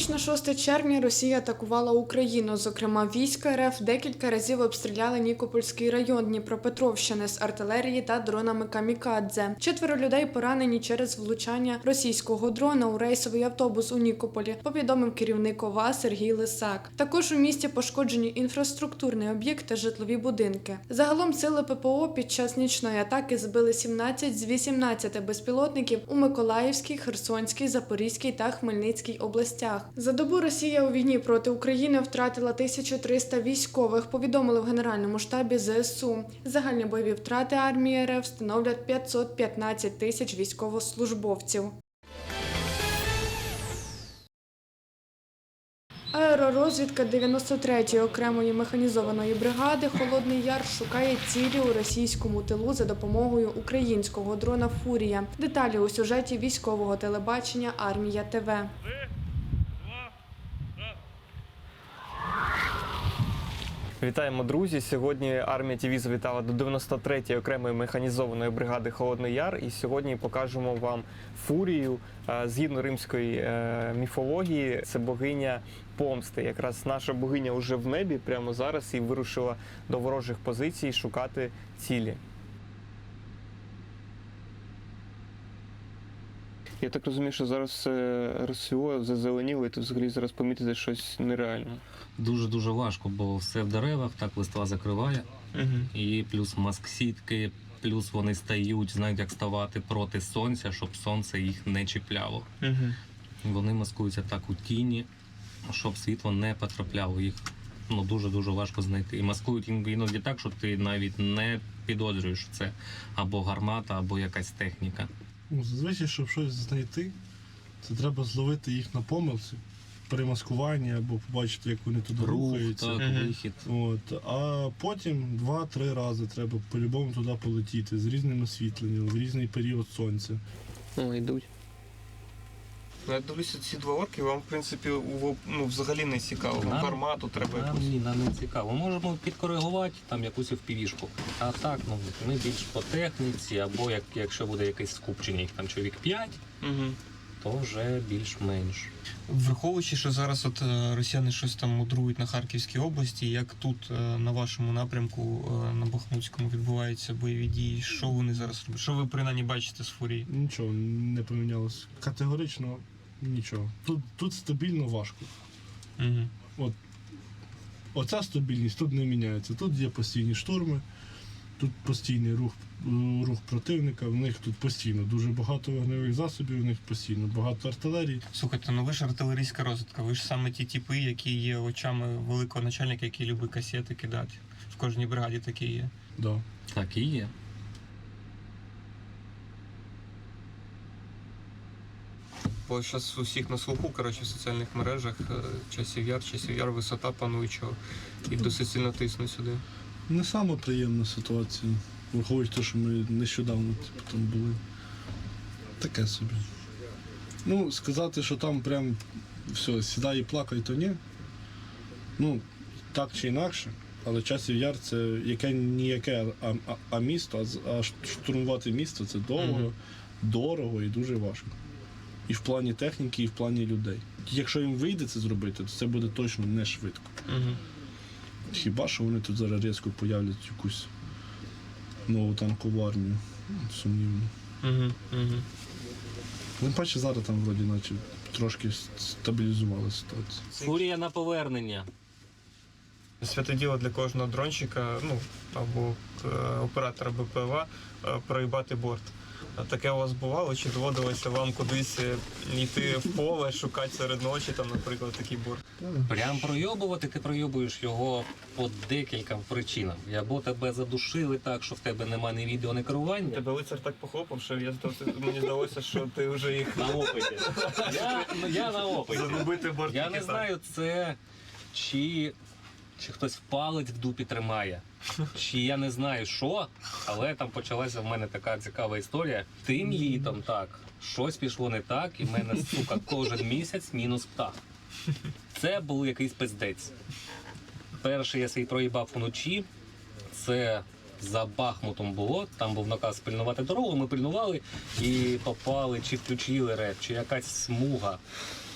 ніч на 6 червня Росія атакувала Україну. Зокрема, війська РФ декілька разів обстріляли Нікопольський район Дніпропетровщини з артилерії та дронами камікадзе. Четверо людей поранені через влучання російського дрона у рейсовий автобус у Нікополі. Повідомив керівник ОВА Сергій Лисак. Також у місті пошкоджені інфраструктурний об'єкт та житлові будинки. Загалом сили ППО під час нічної атаки збили 17 з 18 безпілотників у Миколаївській, Херсонській, Запорізькій та Хмельницькій областях. За добу Росія у війні проти України втратила 1300 військових. Повідомили в Генеральному штабі ЗСУ. Загальні бойові втрати армії РФ становлять 515 тисяч військовослужбовців. Аеророзвідка 93-ї окремої механізованої бригади Холодний Яр шукає цілі у російському тилу за допомогою українського дрона Фурія. Деталі у сюжеті військового телебачення Армія ТВ. Вітаємо, друзі! Сьогодні армія ТІВІ завітала до 93-ї окремої механізованої бригади Холодний Яр. І сьогодні покажемо вам фурію. Е, Згідно римської е, міфології, це богиня помсти. Якраз наша богиня вже в небі прямо зараз і вирушила до ворожих позицій шукати цілі. Я так розумію, що зараз все РСО зазеленіло, і тут взагалі зараз помітити щось нереальне. Дуже дуже важко, бо все в деревах, так листва закриває, Угу. і плюс маск-сітки, плюс вони стають, знають, як ставати проти сонця, щоб сонце їх не чіпляло. Угу. Вони маскуються так у тіні, щоб світло не потрапляло їх. Ну дуже дуже важко знайти. І маскують іноді так, що ти навіть не підозрюєш, що це або гармата, або якась техніка. Ну, зазвичай, щоб щось знайти, це треба зловити їх на помилці при маскуванні або побачити, як вони туди Рух, рухаються. так, вихід. От. А потім два-три рази треба по-любому туди полетіти з різним освітленням, в різний період сонця. О, йдуть. Ну, я дивлюся, ці два орки вам, в принципі, у- ну, взагалі не цікаво. Вам Нам- гармату треба Нам якусь. ні, нам не цікаво. Можемо підкоригувати там якусь впівішку. А так, ну ми більш по техніці, або як, якщо буде якесь скупчення, їх там чоловік 5, Угу. То вже більш-менш. Враховуючи, що зараз от е, росіяни щось там мудрують на Харківській області, як тут е, на вашому напрямку е, на Бахмутському відбуваються бойові дії, що вони зараз роблять? Що ви принаймні бачите з фурії? Нічого не помінялося. Категорично нічого. Тут, тут стабільно важко. Угу. Оця стабільність тут не міняється. Тут є постійні штурми, тут постійний рух, е, рух противника, в них тут постійно дуже багато вогневих засобів, в них постійно багато артилерії. Слухайте, ну ви ж артилерійська розвідка, ви ж саме ті типи, які є очами великого начальника, який любить касети кидати. В кожній бригаді такі є. Да. Так і є. Бо зараз у всіх на слуху, коротше, в соціальних мережах е, часів яр, часів яр, висота пануючого. І досить сильно тиснуть сюди. Не саме приємна ситуація, враховуючи те, що ми нещодавно типу, там були. Таке собі. Ну, сказати, що там прям все, сідай і плакай, то ні. Ну, так чи інакше. Але часів яр це яке ніяке, а, а, а місто, а, а штурмувати місто це довго, Мгм. дорого і дуже важко. І в плані техніки, і в плані людей. Якщо їм вийде це зробити, то це буде точно не швидко. Угу. Хіба що вони тут зараз різко появлять якусь нову танкову армію? Сумнівно. Угу. Угу. Тим паче зараз там вроді наче трошки стабілізувала ситуацію. Фурія на повернення. Святе діло для кожного дрончика, ну або е, оператора БПЛА е, проїбати борт. А Таке у вас бувало? Чи доводилося вам кудись е, йти в поле, шукати серед ночі, там, наприклад, такий борт? Прям пройобувати, ти пройобуєш його по декільком причинам. Або тебе задушили так, що в тебе немає ні відео, ні керування. Тебе лицар так похлопав, що я мені здалося, що ти вже їх На опиті. Я, я на опиті. загубити борт. Я не знаю, це чи, чи хтось палець в дупі тримає, чи я не знаю що, але там почалася в мене така цікава історія. Тим літом так, щось пішло не так, і в мене, сука, кожен місяць мінус птах. Це був якийсь пиздець. Перший я свій проїбав вночі. Це за Бахмутом було. Там був наказ пильнувати дорогу. Ми пильнували і попали, чи включили реп, чи якась смуга.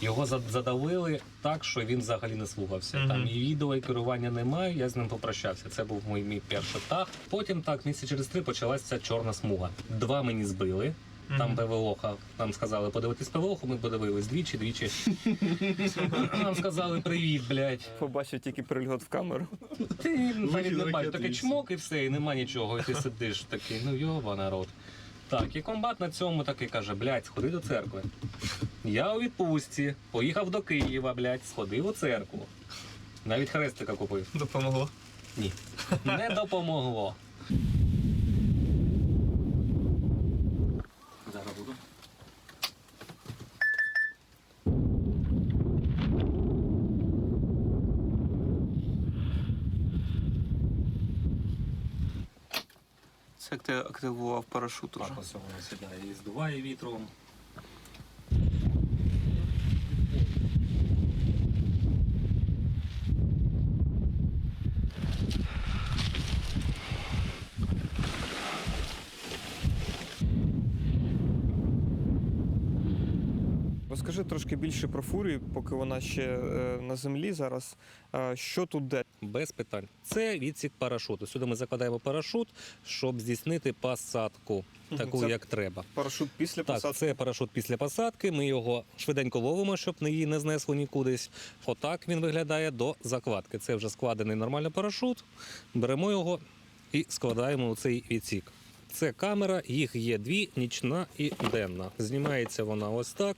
Його за- задавили так, що він взагалі не слухався. Мгм. Там і відео, і керування немає. Я з ним попрощався. Це був мій, мій перший тах. Потім так, місяць через три почалася чорна смуга. Два мені збили. Там. ПВОха. Нам сказали подивитись ПВОху, ми подивились двічі, двічі. Нам сказали привіт, блядь. Побачив тільки прильот в камеру. Ти навіть не бачиш, таке чмок і все, і нема нічого. І ти сидиш такий, ну йоба народ. Так, і комбат на цьому такий каже: блядь, сходи до церкви. Я у відпустці, поїхав до Києва, блядь, сходив у церкву. Навіть хрестика купив. Допомогло. Ні. Не допомогло. Зараз буду. Як активував парашут уже. Ось воно сідає і здуває вітром. Розкажи трошки більше про фурію, поки вона ще е, на землі зараз. Що тут де? Без питань. Це відсік парашуту. Сюди ми закладаємо парашут, щоб здійснити посадку, таку, це- як треба. Парашут після Так, посадки? це парашут після посадки. Ми його швиденько ловимо, щоб її не знесло нікудись. Отак він виглядає до закладки. Це вже складений нормальний парашут. Беремо його і складаємо у цей відсік. Це камера, їх є дві, нічна і денна. Знімається вона ось так,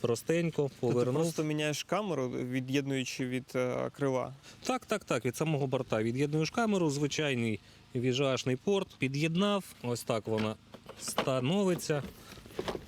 простенько, повернув. Ти просто міняєш камеру, від'єднуючи від е, крила. Так, так, так. Від самого борта від'єднуєш камеру, звичайний віжашний порт, під'єднав, ось так вона становиться,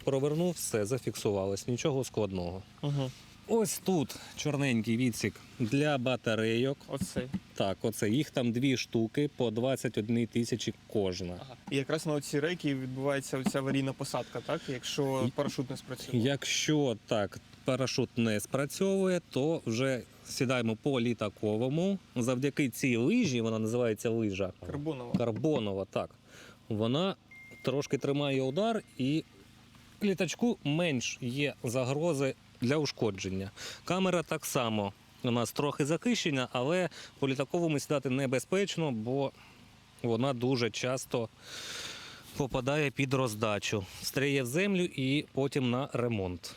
провернув, все, зафіксувалось, нічого складного. Угу. Ось тут чорненький відсік для батарейок. Оцей. Так, оце їх там дві штуки по 21 тисячі кожна. І якраз на оці рейки відбувається оця аварійна посадка, так? Якщо парашут не спрацює. Якщо так парашут не спрацьовує, то вже сідаємо по літаковому. Завдяки цій лижі, вона називається лижа. Карбонова. карбонова, так. Вона трошки тримає удар і літачку менш є загрози для ушкодження. Камера так само. У нас трохи захищення, але по літаковому сідати небезпечно, бо вона дуже часто попадає під роздачу, стріє в землю і потім на ремонт.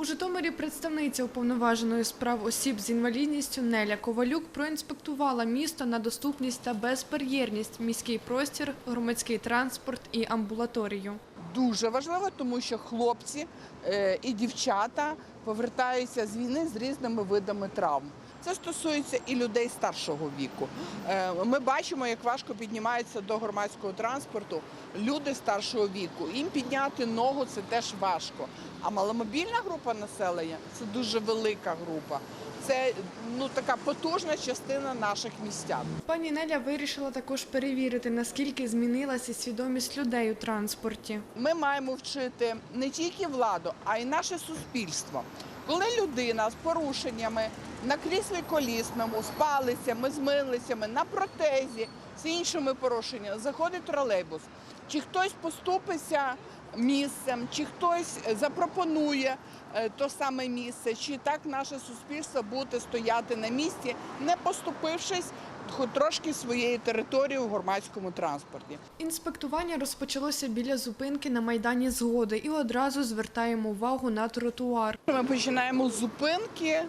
У Житомирі представниця уповноваженої справ осіб з інвалідністю Неля Ковалюк проінспектувала місто на доступність та безбар'єрність, міський простір, громадський транспорт і амбулаторію. дуже важливо, тому що хлопці е, і дівчата повертаються з війни з різними видами травм. Це стосується і людей старшого віку. Е, Ми бачимо, як важко піднімаються до громадського транспорту люди старшого віку. Їм підняти ногу це теж важко. А маломобільна група населення це дуже велика група. Це ну така потужна частина наших містян. Пані Неля вирішила також перевірити, наскільки змінилася свідомість людей у транспорті. ми маємо вчити не тільки владу, а й наше суспільство. Коли людина з порушеннями на кріслі колісному, з палицями, з милицями, на протезі, з іншими порушеннями, заходить тролейбус, чи хтось поступиться місцем, чи хтось запропонує е, то саме місце, чи так наше суспільство буде стояти на місці, не поступившись хоч трошки своєї території у громадському транспорті. Інспектування розпочалося біля зупинки на майдані згоди і одразу звертаємо увагу на тротуар. Ми починаємо з зупинки,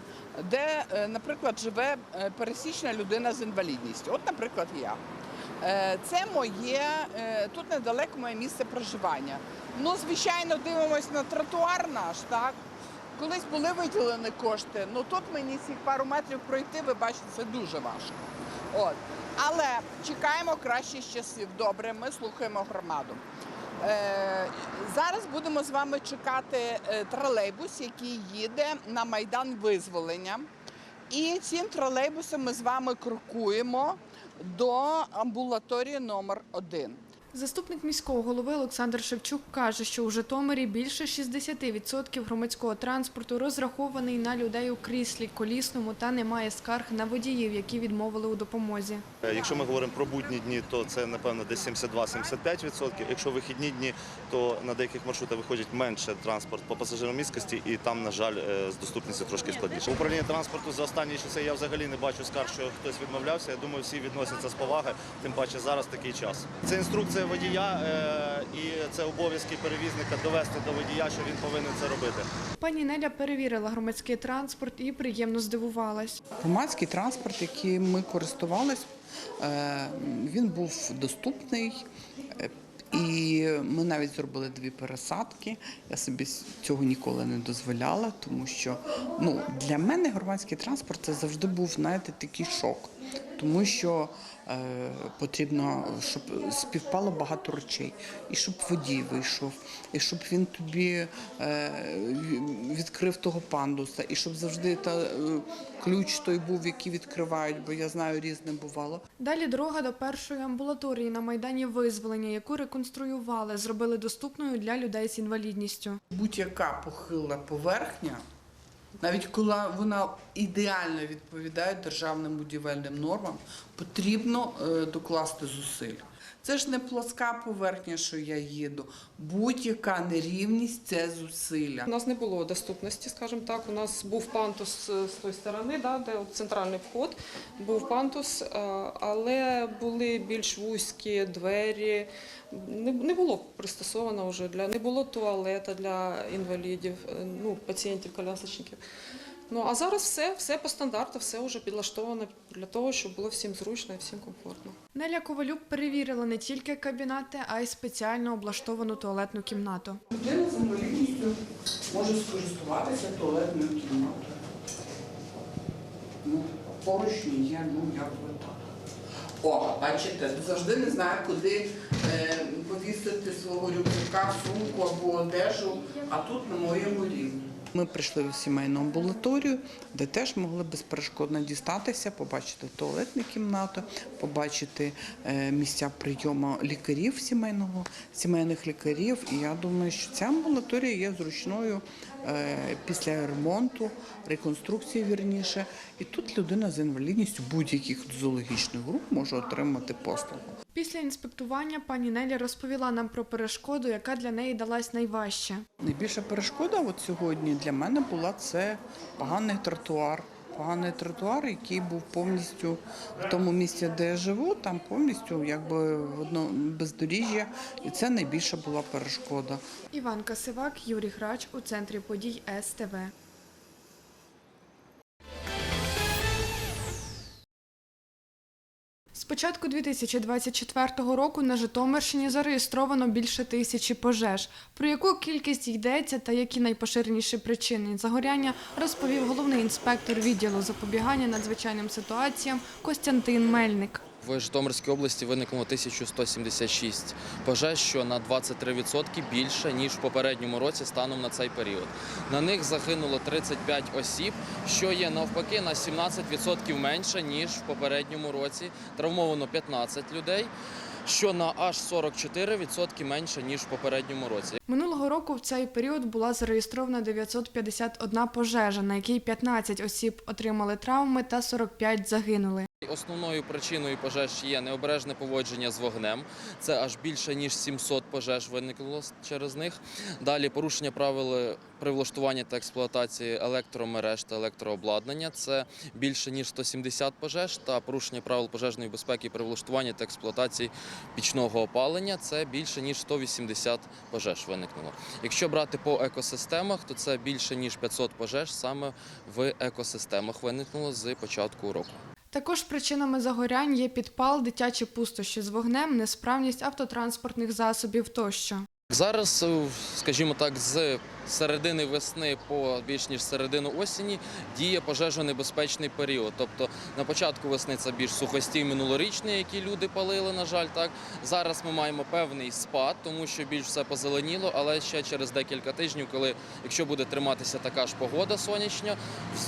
де, е, наприклад, живе е, пересічна людина з інвалідністю. От, наприклад, я. Е, Це моє е, тут недалеко моє місце проживання. Ну, звичайно, дивимось на тротуар наш, так. Колись були виділені кошти, ну тут мені цих пару метрів пройти, ви бачите, це дуже важко. От. Але чекаємо кращих часів. Добре, ми слухаємо громаду. Е, зараз будемо з вами чекати е, тролейбус, який їде на Майдан Визволення. І цим тролейбусом ми з вами крокуємо до амбулаторії номер 1 Заступник міського голови Олександр Шевчук каже, що у Житомирі більше 60% громадського транспорту розрахований на людей у кріслі колісному та немає скарг на водіїв, які відмовили у допомозі. Е, Якщо ми говоримо про будні дні, то це напевно десь 72-75%. Якщо вихідні дні, то на деяких маршрутах виходить менше транспорт по пасажиромісткості, і там, на жаль, е, з доступністю трошки складніше. Управління транспорту за останні часи я взагалі не бачу скарг, що хтось відмовлявся. Я думаю, всі відносяться з поваги, тим паче зараз такий час. Це інструкція водія е, і це обов'язки перевізника довести до водія, що він повинен це робити. Пані Неля перевірила громадський транспорт і приємно здивувалась. Громадський транспорт, яким ми користувались, е, він був доступний. е, І ми навіть зробили дві пересадки. Я собі цього ніколи не дозволяла, тому що ну, для мене громадський транспорт це завжди був знаєте, такий шок. Тому що потрібно, щоб співпало багато речей, і щоб водій вийшов, і щоб він тобі е, відкрив того пандуса, і щоб завжди та, е, ключ той був, який відкривають, бо я знаю, різне бувало. Далі дорога до першої амбулаторії на майдані визволення, яку реконструювали, зробили доступною для людей з інвалідністю. Будь-яка похила поверхня, навіть коли вона ідеально відповідає державним будівельним нормам, потрібно е, докласти зусиль. Це ж не плоска поверхня, що я їду. Будь-яка нерівність це зусилля. У нас не було доступності, скажімо так. У нас був пантус е, з тої сторони, де центральний вход, був пантус, е, але були більш вузькі двері. Не, не було пристосовано вже для не було туалета для інвалідів, е, ну, пацієнтів колясочників. Ну а зараз все, все по стандарту, все вже підлаштовано для того, щоб було всім зручно і всім комфортно. Неля Ковалюк перевірила не тільки кабінети, а й спеціально облаштовану туалетну кімнату. Людина з інвалідністю може скористуватися туалетною кімнатою. Ну, поручні є, ну як би так. О, бачите, завжди не знаю, куди е, повісити свого рюкзака, сумку або одежу, а тут на моєму рівні. Ми прийшли в сімейну амбулаторію, де теж могли безперешкодно дістатися, побачити туалетну кімнату, побачити е, місця прийому лікарів сімейного, сімейних лікарів. І я думаю, що ця амбулаторія є зручною е, після ремонту, реконструкції вірніше. І тут людина з інвалідністю будь-яких зоологічних груп може отримати послугу. Після інспектування пані Неля розповіла нам про перешкоду, яка для неї далась найважче. Найбільша перешкода от сьогодні для мене була це поганий тротуар. Поганий тротуар, який був повністю в тому місці, де я живу, там повністю якби в одно бездоріжжя, і це найбільша була перешкода. Іван Касивак, Юрій Грач у центрі подій СТВ. Початку 2024 року на Житомирщині зареєстровано більше тисячі пожеж. Про яку кількість йдеться та які найпоширеніші причини загоряння розповів головний інспектор відділу запобігання надзвичайним ситуаціям Костянтин Мельник. В Житомирській області виникло 1176 пожеж, що на 23% більше ніж в попередньому році станом на цей період. На них загинуло 35 осіб, що є навпаки на 17% менше ніж в попередньому році. Травмовано 15 людей, що на аж 44% менше ніж в попередньому році. Минулого року в цей період була зареєстрована 951 пожежа, на якій 15 осіб отримали травми та 45 загинули. Основною причиною пожеж є необережне поводження з вогнем. Це аж більше ніж 700 пожеж виникло через них. Далі порушення правил при влаштуванні та експлуатації електромереж та електрообладнання. Це більше ніж 170 пожеж та порушення правил пожежної безпеки при влаштуванні та експлуатації пічного опалення. Це більше ніж 180 пожеж виникнуло. Якщо брати по екосистемах, то це більше ніж 500 пожеж саме в екосистемах виникнуло з початку року. Також причинами загорянь є підпал, дитячі пустощі з вогнем, несправність автотранспортних засобів тощо. Зараз, е, скажімо так, з середини весни по більш ніж середину осені діє пожежонебезпечний період. Тобто на початку весни це більш сухостій минулорічний, які люди палили, на жаль, так. Зараз ми маємо певний спад, тому що більш все позеленіло, але ще через декілька тижнів, коли якщо буде триматися така ж погода сонячна,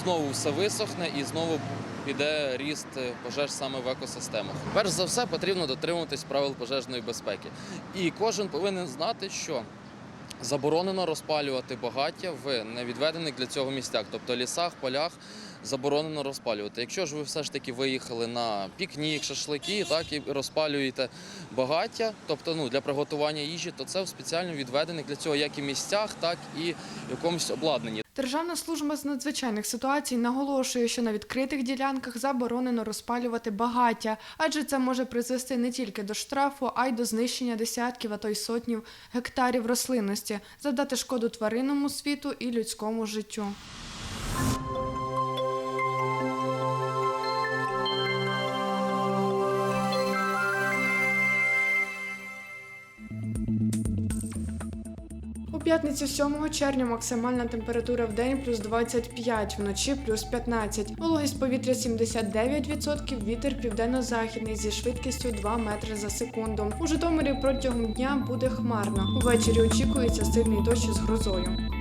знову все висохне і знову піде ріст пожеж саме в екосистемах. Перш за все потрібно дотримуватись правил пожежної безпеки. І кожен повинен знати, що заборонено розпалювати багаття в невідведених для цього місцях, тобто лісах, полях. Заборонено розпалювати. Якщо ж ви все ж таки виїхали на пікнік, шашлики, так і розпалюєте багаття, тобто ну для приготування їжі, то це в спеціально відведених для цього як і місцях, так і якомусь обладнанні. Державна служба з надзвичайних ситуацій наголошує, що на відкритих ділянках заборонено розпалювати багаття, адже це може призвести не тільки до штрафу, а й до знищення десятків, а то й сотнів гектарів рослинності, завдати шкоду тваринному світу і людському життю. П'ятницю 7 червня максимальна температура в день плюс 25, вночі плюс 15. Вологість повітря 79%, вітер південно-західний зі швидкістю 2 метри за секунду. У Житомирі протягом дня буде хмарно. Увечері очікується сильний дощ з грозою.